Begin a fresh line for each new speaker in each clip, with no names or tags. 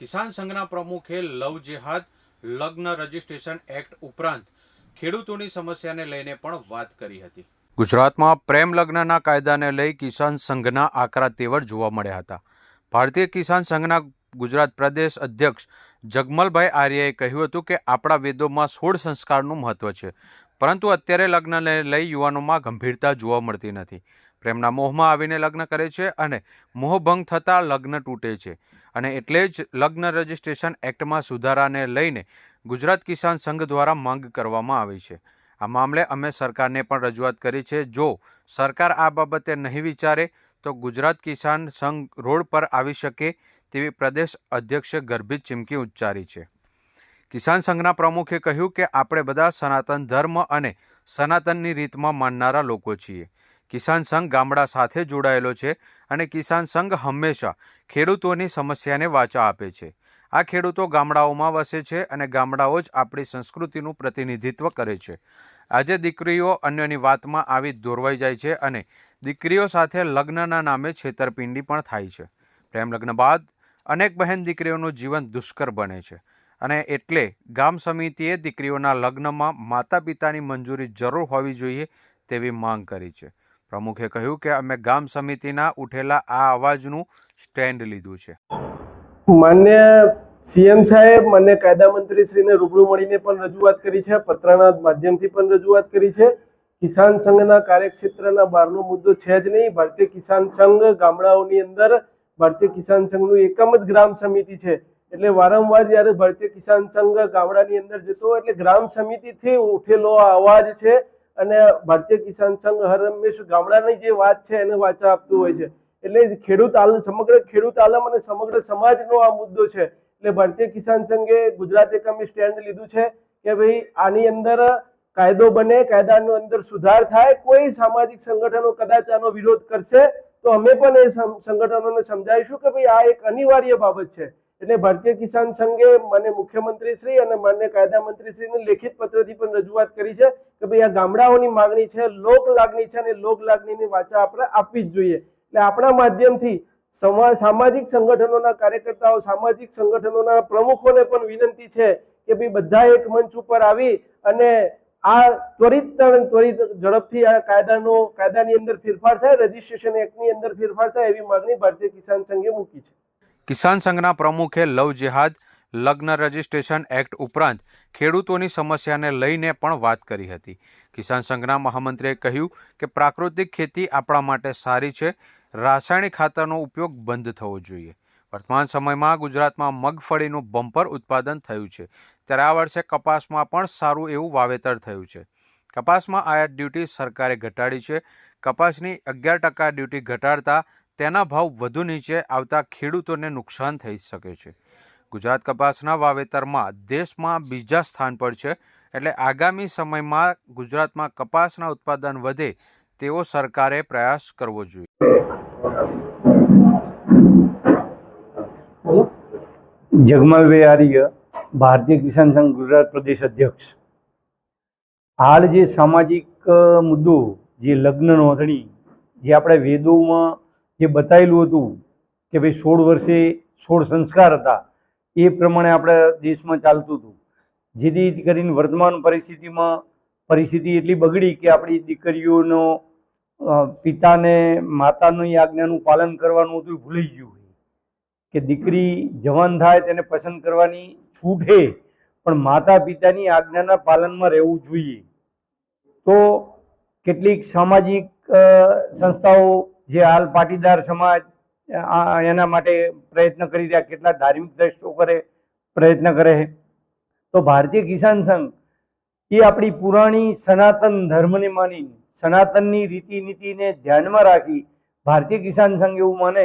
કિસાન સંઘના પ્રમુખે લવ જેહાદ, લગ્ન રજિસ્ટ્રેશન એક્ટ ઉપરાંત ખેડૂતોની સમસ્યાને લઈને પણ વાત કરી હતી. ગુજરાતમાં પ્રેમ લગ્નના કાયદાને લઈ કિસાન સંઘના આકરા તેવર જોવા મળ્યા હતા. ભારતીય કિસાન સંઘના ગુજરાત પ્રદેશ અધ્યક્ષ જગમલભાઈ આર્યાએ કહ્યું હતું કે આપણા વેદોમાં સોળ સંસ્કારનું મહત્વ છે, પરંતુ અત્યારે લગ્નને લઈ યુવાનોમાં ગંભીરતા જોવા મળતી નથી. પ્રેમના મોહમાં આવીને લગ્ન કરે છે અને મોહભંગ થતાં લગ્ન તૂટે છે. અને એટલે જ લગ્ન રજિસ્ટ્રેશન એક્ટમાં સુધારાને લઈને ગુજરાત કિસાન સંઘ દ્વારા માંગ કરવામાં આવી છે. આ મામલે અમે સરકારને પણ રજૂઆત કરી છે, જો સરકાર આ બાબતે નહીં વિચારે, તો ગુજરાત કિસાન સંઘ રોડ પર આવી શકે તેવી પ્રદેશ અધ્યક્ષે ગર્ભિત ચીમકી ઉચ્ચારી છે. કિસાન સંઘના પ્રમુખે કહ્યું કે આપણે બધા સનાતન ધર્મ અને સનાતનની રીતમાં માનનારા લોકો છીએ. કિસાન સંઘ ગામડા સાથે જોડાયેલો છે અને કિસાન સંઘ હંમેશા ખેડૂતોની સમસ્યાને વાચા આપે છે. આ ખેડૂતો ગામડાઓમાં વસે છે અને ગામડાઓ જ આપણી સંસ્કૃતિનું પ્રતિનિધિત્વ કરે છે. આજે દીકરીઓ અન્યની વાતમાં આવી દોરવાઈ જાય છે અને દીકરીઓ સાથે લગ્નના નામે છેતરપિંડી પણ થાય છે. પ્રેમ લગ્ન બાદ અનેક બહેન દીકરીઓનું જીવન દુષ્કર બને છે અને એટલે ગામ સમિતિએ દીકરીઓના લગ્નમાં માતા પિતાની મંજૂરી જરૂર હોવી જોઈએ તેવી માંગ કરી છે. પ્રમુખે કહ્યું કે અમે ગામ સમિતિના ઉઠેલા આ અવાજનું સ્ટેન્ડ લીધું છે.
માન્ય સીએમ સાહેબ, માન્ય કાયદા મંત્રી શ્રીને રૂબરૂ મળીને પણ રજૂઆત કરી છે, પત્રના માધ્યમથી પણ રજૂઆત કરી છે. કિસાન સંઘના કાર્યક્ષેત્રના બહારનો મુદ્દો છે જ નહીં. ભારતીય કિસાન સંઘ ગામડાઓની અંદર ભારતીય કિસાન સંઘનું એકમ જ ગ્રામ સમિતિ છે. એટલે વારંવાર જ્યારે ભારતીય કિસાન સંઘ ગામડાની અંદર જતો એટલે ગ્રામ સમિતિથી ઉઠેલો આ અવાજ છે. અને ભારતીય કિસાન સંઘ હર હંમેશ ગામડાની જે વાત છે એને વાચા આપતું હોય છે. એટલે ખેડૂત આલ સમગ્ર ખેડૂત આલમ અને સમગ્ર સમાજનો આ મુદ્દો છે. એટલે ભારતીય કિસાન સંઘે ગુજરાત એકમે સ્ટેન્ડ લીધું છે કે ભાઈ આની અંદર કાયદો બને, કાયદાનો અંદર સુધાર થાય, કોઈ સામાજિક સંગઠનો કદાચ આનો વિરોધ કરશે, તો અમે પણ એ સંગઠનોને સમજાવીશું કે ભાઈ આ એક અનિવાર્ય બાબત છે. એટલે ભારતીય કિસાન સંઘે મને મુખ્યમંત્રી શ્રી અને માન્ય કાયદા મંત્રી શ્રીને લેખિત પત્રથી પણ રજૂઆત કરી છે કે ભાઈ આ ગામડાઓની માગણી છે, લોક લાગણી છે અને લોક લાગણીની વાચા આપણે આપવી જ જોઈએ. એટલે આપણા માધ્યમથી સમા- સામાજિક સંગઠનોના કાર્યકર્તાઓ, સામાજિક સંગઠનોના પ્રમુખોને પણ વિનંતી છે કે ભાઈ બધા એક મંચ ઉપર આવી અને આ ત્વરિત ત્વરિત ઝડપથી આ કાયદાનો, કાયદાની અંદર ફેરફાર થાય, રજીસ્ટ્રેશન એક્ટની અંદર ફેરફાર થાય એવી માંગણી ભારતીય કિસાન સંઘે મૂકી છે.
કિસાન સંઘના પ્રમુખે લવ જેહાદ, લગ્ન રજિસ્ટ્રેશન એક્ટ ઉપરાંત ખેડૂતોની સમસ્યાને લઈને પણ વાત કરી હતી. કિસાન સંઘના મહામંત્રીએ કહ્યું કે પ્રાકૃતિક ખેતી આપણા માટે સારી છે. રાસાયણિક ખાતરનો ઉપયોગ બંધ થવો જોઈએ. વર્તમાન સમયમાં ગુજરાતમાં મગફળીનું બમ્પર ઉત્પાદન થયું છે. ત્યારે આ વર્ષે કપાસમાં પણ સારું એવું વાવેતર થયું છે. કપાસમાં આયાત ડ્યુટી સરકારે ઘટાડી છે. કપાસની અગિયાર ટકા ડ્યુટી ઘટાડતા તેના ભાવ વધુ નીચે આવતા ખેડૂતોને નુકસાન થઈ શકે છે. ગુજરાત કપાસના વાવેતરમાં દેશમાં બીજા સ્થાન પર છે. એટલે આગામી સમયમાં ગુજરાતમાં કપાસના ઉત્પાદન વધે તેવો સરકારે પ્રયાસ કરવો જોઈએ.
જગમલ વેહારીય ભારતીય કિસાન સંઘ ગુજરાત પ્રદેશ અધ્યક્ષ. હાલ જે સામાજિક મુદ્દો જે લગ્ન નોંધણી જે આપણે વેદોમાં જે બતાવેલું હતું કે ભાઈ સોળ વર્ષે સોળ સંસ્કાર હતા, એ પ્રમાણે આપણા દેશમાં ચાલતું હતું. જેથી કરીને વર્તમાન પરિસ્થિતિમાં પરિસ્થિતિ એટલી બગડી કે આપણી દીકરીઓનો પિતાને, માતાની આજ્ઞાનું પાલન કરવાનું હતું, એ ભૂલી ગયું કે દીકરી જવાન થાય તેને પસંદ કરવાની છૂટ છે પણ માતા પિતાની આજ્ઞાના પાલનમાં રહેવું જોઈએ. તો કેટલીક સામાજિક સંસ્થાઓ જે હાલ પાટીદાર સમાજ એના માટે પ્રયત્ન કરી રહ્યા, કેટલા ધાર્મિક દ્રષ્ટો કરે, પ્રયત્ન કરે છે. તો ભારતીય કિસાન સંઘ, એ આપણી પુરાણી સનાતન ધર્મને માની સનાતનની રીતિ નીતિને ધ્યાનમાં રાખી, ભારતીય કિસાન સંઘ એવું માને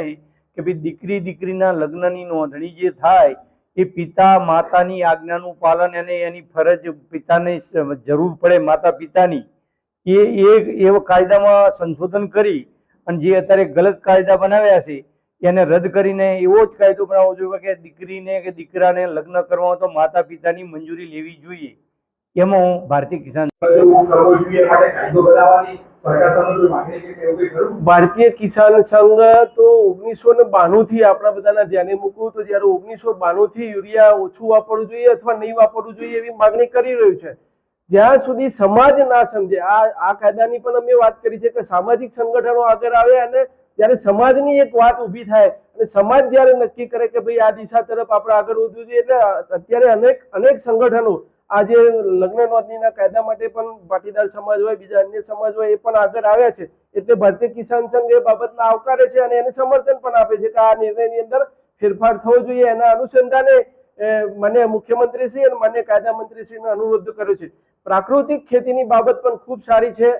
કે ભાઈ દીકરી દીકરીના લગ્નની નોંધણી જે થાય, એ પિતા માતાની આજ્ઞાનું પાલન અને એની ફરજ પિતાને જરૂર પડે માતા પિતાની એ એક એવો કાયદામાં સંશોધન કરી અને જે અત્યારે ગલત કાયદા બનાવ્યા છે, એને રદ કરીને એવો જ કાયદો બનાવવો જોઈએ કે દીકરીને કે દીકરાને લગ્ન કરવા તો માતા પિતાની મંજૂરી લેવી જોઈએ. એમાં હું ભારતીય કિસાન
ભારતીય કિસાન સંઘ તો ઓગણીસો ને બાણું થી આપણા બધાના ધ્યાને મૂકવું તો જ્યારે ઓગણીસો બાણું થી યુરિયા ઓછું વાપરવું જોઈએ અથવા નહીં વાપરવું જોઈએ એવી માગણી કરી રહ્યું છે. જ્યાં સુધી સમાજ ના સમજે, આ આ કાયદાની પણ અમે વાત કરી છે કે સામાજિક સંગઠનો આગળ આવે અને જ્યારે સમાજની એક વાત ઊભી થાય અને સમાજ જ્યારે નક્કી કરે કે ભાઈ આ દિશા તરફ આપણે આગળ વધવું જોઈએ, એટલે અત્યારે અનેક અનેક સંગઠનો આજે લગ્ન નોંધણીના કાયદા માટે પણ પાટીદાર સમાજ હોય, બીજા અન્ય સમાજ હોય, એ પણ આગળ આવ્યા છે. એટલે ભારતીય કિસાન સંઘ એ બાબતને આવકારે છે અને એને સમર્થન પણ આપે છે કે આ નિર્ણયની અંદર ફેરફાર થવો જોઈએ. એના અનુસંધાને મને મુખ્યમંત્રી શ્રી અને મને કાયદા મંત્રી શ્રીને અનુરોધ કર્યો છે. પ્રાકૃતિક ખેતીની બાબત પણ ખૂબ સારી છે.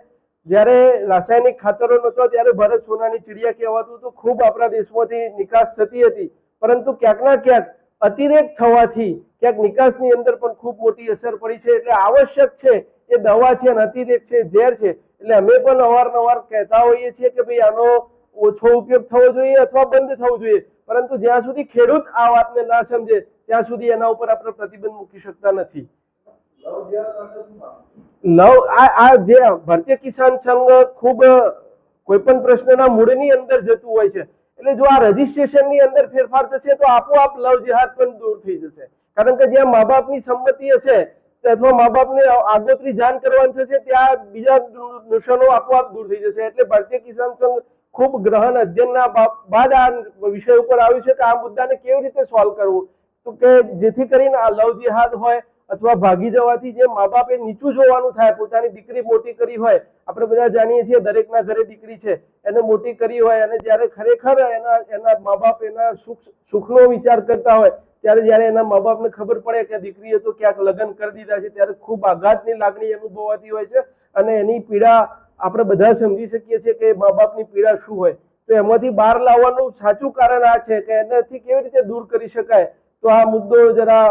જ્યારે રાસાયણિક ખાતરો નહોતો, ત્યારે ભારત સોનાની ચીડિયા કહેવાતું તો ખૂબ આપણા દેશમાંથી નિકાસ થતી હતી. પરંતુ ક્યાંકના ક્યાંક અતિરેક થવાથી ક્યાંક નિકાસની અંદર પણ ખૂબ મોટી અસર પડી છે. એટલે આવશ્યક છે એ દવા છે અને અતિરેક છે, ઝેર છે. એટલે અમે પણ અવારનવાર કહેતા હોઈએ છીએ કે ભાઈ આનો ઓછો ઉપયોગ થવો જોઈએ અથવા બંધ થવો જોઈએ. પરંતુ જ્યાં સુધી ખેડૂત આ વાતને ના સમજે, ત્યાં સુધી એના ઉપર આપણે પ્રતિબંધ મૂકી શકતા નથી.
લવ,
આ આ જે ભારતીય કિસાન સંઘ ખૂબ કોઈ પણ પ્રશ્નના મૂળની અંદર જતું હોય છે. એટલે જો આ રજીસ્ટ્રેશનની અંદર ફેરફાર થશે, તો આપોઆપ લવ જેહાદ પણ દૂર થઈ જશે. કારણ કે જ્યાં મા બાપની સંમતિ હશે, અથવા મા બાપને આગોતરી જાણ કરવાની થશે, ત્યાં બીજા દૂષણો આપોઆપ દૂર થઈ જશે. એટલે ભારતીય કિસાન સંઘ ખૂબ ગ્રહણ અધ્યયનના બાદ આ વિષય ઉપર આવ્યું છે કે આ મુદ્દાને કેવી રીતે સોલ્વ કરવું? તો કે જેથી કરીને આ લવ જેહાદ હોય અથવા ભાગી જવાથી જે મા બાપે નીચું જોવાનું થાય, પોતાની દીકરી મોટી કરી હોય, આપણે બધા જાણીએ છીએ દરેકના ઘરે દીકરી છે, એને મોટી કરી હોય અને જ્યારે ખરેખર એના એના મા બાપ એના સુખ, સુખનો વિચાર કરતા હોય, ત્યારે જ્યારે એના મા બાપને ખબર પડે કે દીકરીએ તો ક્યાંક લગ્ન કરી દીધા છે, ત્યારે ખૂબ આઘાતની લાગણી અનુભવાતી હોય છે અને એની પીડા આપણે બધા સમજી શકીએ છીએ કે મા બાપની પીડા શું હોય. તો એમાંથી બહાર લાવવાનું સાચું કારણ આ છે કે એનાથી કેવી રીતે દૂર કરી શકાય? તો આ મુદ્દો જરા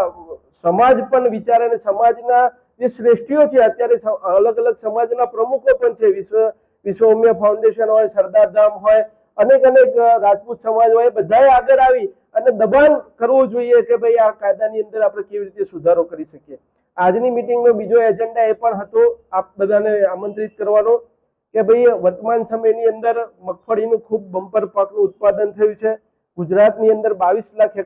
સમાજ પણ વિચારે અને સમાજના જે શ્રેષ્ઠીઓ છે, અત્યારે અલગ અલગ સમાજના પ્રમુખો પણ છે. વિશ્વ વિશ્વ ઉમિયા ફાઉન્ડેશન હોય, સરદાર ધામ હોય, અનેક અનેક રાજપૂત સમાજ હોય બધાએ આગળ આવી અને દબાણ કરવું જોઈએ કે ભાઈ આ કાયદાની અંદર આપણે કેવી રીતે સુધારો કરી શકીએ. આજની મિટિંગનો બીજો એજન્ડા એ પણ હતો. આપ બધાને આમંત્રિત કરવાનો કે ભાઈ વર્તમાન સમયની અંદર મગફળીનું ખૂબ બમ્પર પાકનું ઉત્પાદન થયું છે. ગુજરાતની અંદર બાવીસ લાખ